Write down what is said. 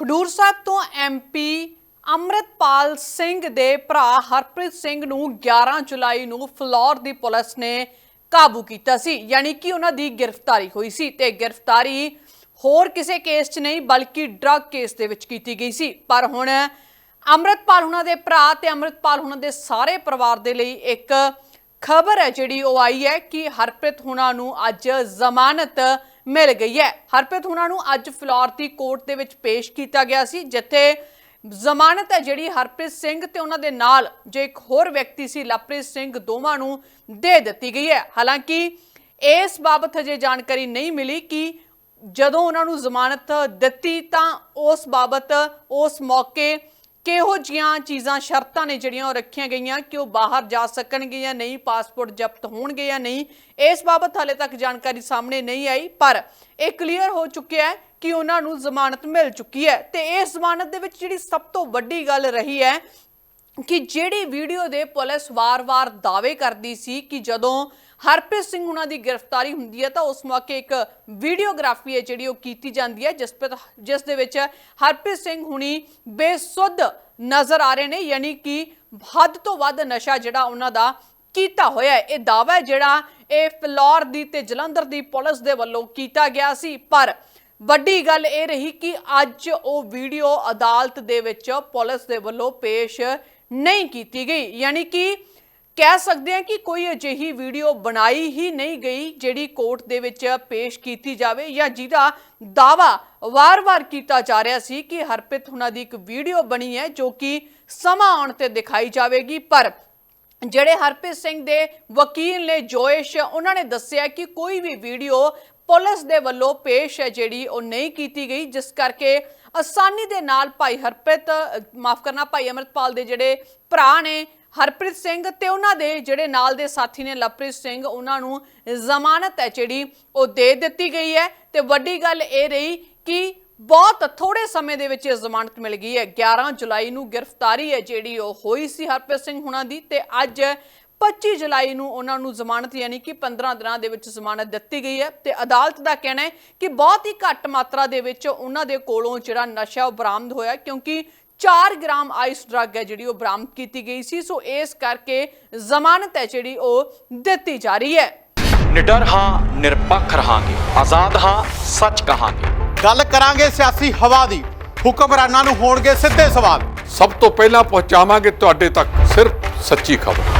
ਖਡੂਰ ਸਾਹਿਬ ਤੋਂ ਐਮਪੀ ਅੰਮ੍ਰਿਤਪਾਲ ਸਿੰਘ ਦੇ ਭਰਾ ਹਰਪ੍ਰੀਤ ਸਿੰਘ ਨੂੰ 11 ਜੁਲਾਈ ਨੂੰ ਫਲੋਰ ਦੀ ਪੁਲਿਸ ਨੇ ਕਾਬੂ ਕੀਤਾ ਸੀ, ਯਾਨੀ ਕਿ ਉਹਨਾਂ ਦੀ ਗ੍ਰਿਫਤਾਰੀ ਹੋਈ ਸੀ ਤੇ ਗ੍ਰਿਫਤਾਰੀ ਹੋਰ ਕਿਸੇ ਕੇਸ 'ਚ ਨਹੀਂ, ਬਲਕਿ ਡਰੱਗ ਕੇਸ ਦੇ ਵਿੱਚ ਕੀਤੀ ਗਈ ਸੀ। ਪਰ ਹੁਣ ਅੰਮ੍ਰਿਤਪਾਲ ਉਹਨਾਂ ਦੇ ਭਰਾ ਤੇ ਅੰਮ੍ਰਿਤਪਾਲ ਉਹਨਾਂ ਦੇ ਸਾਰੇ ਪਰਿਵਾਰ ਦੇ ਲਈ ਇੱਕ ਖਬਰ ਹੈ ਜਿਹੜੀ ਉਹ ਆਈ ਹੈ ਕਿ ਹਰਪ੍ਰੀਤ ਹੁਣਾਂ ਨੂੰ ਅੱਜ ਜ਼ਮਾਨਤ ਮਿਲ ਗਈ ਹੈ। ਹਰਪ੍ਰੀਤ ਹੁਣਾਂ ਨੂੰ ਅੱਜ ਫਲੋਰ ਦੀ ਕੋਰਟ ਦੇ ਵਿੱਚ ਪੇਸ਼ ਕੀਤਾ ਗਿਆ ਸੀ, ਜਿੱਥੇ ਜ਼ਮਾਨਤ ਹੈ ਜਿਹੜੀ ਹਰਪ੍ਰੀਤ ਸਿੰਘ ਤੇ ਉਹਨਾਂ ਦੇ ਨਾਲ ਜੇ ਇੱਕ ਹੋਰ ਵਿਅਕਤੀ ਸੀ, ਲਵਪ੍ਰੀਤ ਸਿੰਘ ਦੋਵਾਂ ਨੂੰ ਦੇ ਦਿੱਤੀ ਗਈ ਹੈ। ਹਾਲਾਂਕਿ ਇਸ ਬਾਬਤ ਹਜੇ ਜਾਣਕਾਰੀ ਨਹੀਂ ਮਿਲੀ ਕਿ ਜਦੋਂ ਉਹਨਾਂ ਨੂੰ ਜ਼ਮਾਨਤ ਦਿੱਤੀ ਤਾਂ ਉਸ ਬਾਬਤ ਉਸ ਮੌਕੇ ਕਿਹੋ ਜੀਆਂ ਚੀਜ਼ਾਂ, ਸ਼ਰਤਾਂ ਨੇ ਜਿਹੜੀਆਂ ਉਹ ਰੱਖੀਆਂ ਗਈਆਂ ਕਿ ਉਹ ਬਾਹਰ ਜਾ ਸਕਣਗੇ ਜਾਂ ਨਹੀਂ, ਪਾਸਪੋਰਟ ਜ਼ਬਤ ਹੋਣਗੇ ਜਾਂ ਨਹੀਂ? ਇਸ ਬਾਬਤ ਹਾਲੇ ਤੱਕ ਜਾਣਕਾਰੀ ਸਾਹਮਣੇ ਨਹੀਂ ਆਈ, ਪਰ ਇਹ ਕਲੀਅਰ ਹੋ ਚੁੱਕਿਆ ਹੈ ਕਿ ਉਹਨਾਂ ਨੂੰ ਜ਼ਮਾਨਤ ਮਿਲ ਚੁੱਕੀ ਹੈ ਤੇ ਇਸ ਜ਼ਮਾਨਤ ਦੇ ਵਿੱਚ ਜਿਹੜੀ ਸਭ ਤੋਂ ਵੱਡੀ ਗੱਲ ਰਹੀ ਹੈ ਕਿ ਜਿਹੜੀ ਵੀਡੀਓ ਦੇ ਪੁਲਿਸ ਵਾਰ-ਵਾਰ ਦਾਅਵੇ ਕਰਦੀ ਸੀ ਕਿ ਜਦੋਂ ਹਰਪ੍ਰੀਤ ਸਿੰਘ ਉਹਨਾਂ ਦੀ ਗ੍ਰਿਫਤਾਰੀ ਹੁੰਦੀ ਹੈ ਤਾਂ ਉਸ ਮੌਕੇ ਇੱਕ ਵੀਡੀਓਗ੍ਰਾਫੀ ਹੈ ਜਿਹੜੀ ਉਹ ਕੀਤੀ ਜਾਂਦੀ ਹੈ, ਜਿਸ ਜਿਸ ਦੇ ਵਿੱਚ ਹਰਪ੍ਰੀਤ ਸਿੰਘ ਹੁਣੀ ਬੇਸੁੱਧ ਨਜ਼ਰ ਆ ਰਹੇ ਨੇ, ਯਾਨੀ ਕਿ ਹੱਦ ਤੋਂ ਵੱਧ ਨਸ਼ਾ ਜਿਹੜਾ ਉਹਨਾਂ ਦਾ ਕੀਤਾ ਹੋਇਆ ਇਹ ਦਾਅਵਾ ਜਿਹੜਾ ਇਹ ਫਲੋਰ ਦੀ ਤੇ ਜਲੰਧਰ ਦੀ ਪੁਲਿਸ ਦੇ ਵੱਲੋਂ ਕੀਤਾ ਗਿਆ ਸੀ। ਪਰ ਵੱਡੀ ਗੱਲ ਇਹ ਰਹੀ ਕਿ ਅੱਜ ਉਹ ਵੀਡੀਓ ਅਦਾਲਤ ਦੇ ਵਿੱਚ ਪੁਲਿਸ ਦੇ ਵੱਲੋਂ ਪੇਸ਼ ਨਹੀਂ ਕੀਤੀ ਗਈ। ਯਾਨੀ ਕਿ ਕਹਿ ਸਕਦੇ ਹਾਂ ਕਿ ਕੋਈ ਅਜਿਹੀ ਵੀਡੀਓ ਬਣਾਈ ਹੀ ਨਹੀਂ ਗਈ ਜਿਹੜੀ ਕੋਰਟ ਦੇ ਵਿੱਚ ਪੇਸ਼ ਕੀਤੀ ਜਾਵੇ ਜਾਂ ਜਿਹਦਾ ਦਾਵਾ ਵਾਰ-ਵਾਰ ਕੀਤਾ ਜਾ ਰਿਹਾ ਸੀ ਕਿ ਹਰਪ੍ਰੀਤ ਹੁਣਾਂ ਦੀ ਇੱਕ ਵੀਡੀਓ ਬਣੀ ਹੈ ਜੋ ਕਿ ਸਮਾਂ ਆਉਣ ਤੇ ਦਿਖਾਈ ਜਾਵੇਗੀ। ਪਰ ਜਿਹੜੇ ਹਰਪ੍ਰੀਤ ਸਿੰਘ ਦੇ ਵਕੀਲ ਨੇ ਜੋਇਸ਼, ਉਹਨਾਂ ਨੇ ਦੱਸਿਆ ਕਿ ਕੋਈ ਵੀ ਵੀਡੀਓ ਪੁਲਿਸ ਦੇ ਵੱਲੋਂ ਪੇਸ਼ ਹੈ ਜਿਹੜੀ ਉਹ ਨਹੀਂ ਕੀਤੀ ਗਈ, ਜਿਸ ਕਰਕੇ ਆਸਾਨੀ ਦੇ ਨਾਲ ਭਾਈ ਹਰਪ੍ਰੀਤ ਮਾਫ ਕਰਨਾ, ਭਾਈ ਅਮਰਤਪਾਲ ਦੇ ਜਿਹੜੇ ਭਰਾ ਨੇ ਹਰਪ੍ਰੀਤ ਸਿੰਘ ਤੇ ਉਹਨਾਂ ਦੇ ਜਿਹੜੇ ਨਾਲ ਦੇ ਸਾਥੀ ਨੇ ਲਵਪ੍ਰੀਤ ਸਿੰਘ, ਉਹਨਾਂ ਨੂੰ ਜ਼ਮਾਨਤ ਹੈ ਜਿਹੜੀ ਉਹ ਦੇ ਦਿੱਤੀ ਗਈ ਹੈ। ਤੇ ਵੱਡੀ ਗੱਲ ਇਹ ਰਹੀ ਕਿ ਬਹੁਤ ਥੋੜੇ ਸਮੇਂ ਦੇ ਵਿੱਚ ਇਹ ਜ਼ਮਾਨਤ ਮਿਲ ਗਈ ਹੈ। 11 ਜੁਲਾਈ ਨੂੰ ਗ੍ਰਿਫਤਾਰੀ ਹੈ ਜਿਹੜੀ ਉਹ ਹੋਈ ਸੀ ਹਰਪ੍ਰੀਤ ਸਿੰਘ ਹੁਣਾਂ ਦੀ ਤੇ ਅੱਜ 25 ਜੁਲਾਈ ਨੂੰ ਉਹਨਾਂ ਨੂੰ ਜ਼ਮਾਨਤ ਯਾਨੀ ਕਿ 15 ਦਿਨਾਂ ਦੇ ਵਿੱਚ ਜ਼ਮਾਨਤ ਦਿੱਤੀ ਗਈ ਹੈ ਤੇ ਅਦਾਲਤ ਦਾ ਕਹਿਣਾ ਹੈ ਕਿ ਬਹੁਤ ਹੀ ਘੱਟ ਮਾਤਰਾ ਦੇ ਵਿੱਚ ਉਹਨਾਂ ਦੇ ਕੋਲੋਂ ਜਿਹੜਾ ਨਸ਼ਾ ਉਹ ਬਰਾਮਦ ਹੋਇਆ ਕਿਉਂਕਿ 4 ਗ੍ਰਾਮ ਆਈਸ ਡਰੱਗ ਹੈ ਜਿਹੜੀ ਉਹ ਬਰਾਮਦ ਕੀਤੀ ਗਈ ਸੀ ਸੋ ਇਸ ਕਰਕੇ ਜ਼ਮਾਨਤ ਹੈ ਜਿਹੜੀ ਉਹ ਦਿੱਤੀ ਜਾ ਰਹੀ ਹੈ। ਨਿਡਰ ਹਾਂ ਨਿਰਪੱਖ ਰਹਾਂਗੇ ਆਜ਼ਾਦ ਹਾਂ ਸੱਚ ਕਹਾਂਗੇ। ਗੱਲ ਕਰਾਂਗੇ ਸਿਆਸੀ ਹਵਾ ਦੀ ਹੁਕਮਰਾਨਾਂ ਨੂੰ ਹੋਣਗੇ ਸਿੱਧੇ ਸਵਾਲ। ਸਭ ਤੋਂ ਪਹਿਲਾਂ ਪਹੁੰਚਾਵਾਂਗੇ ਤੁਹਾਡੇ ਤੱਕ ਸਿਰਫ ਸੱਚੀ ਖਬਰ।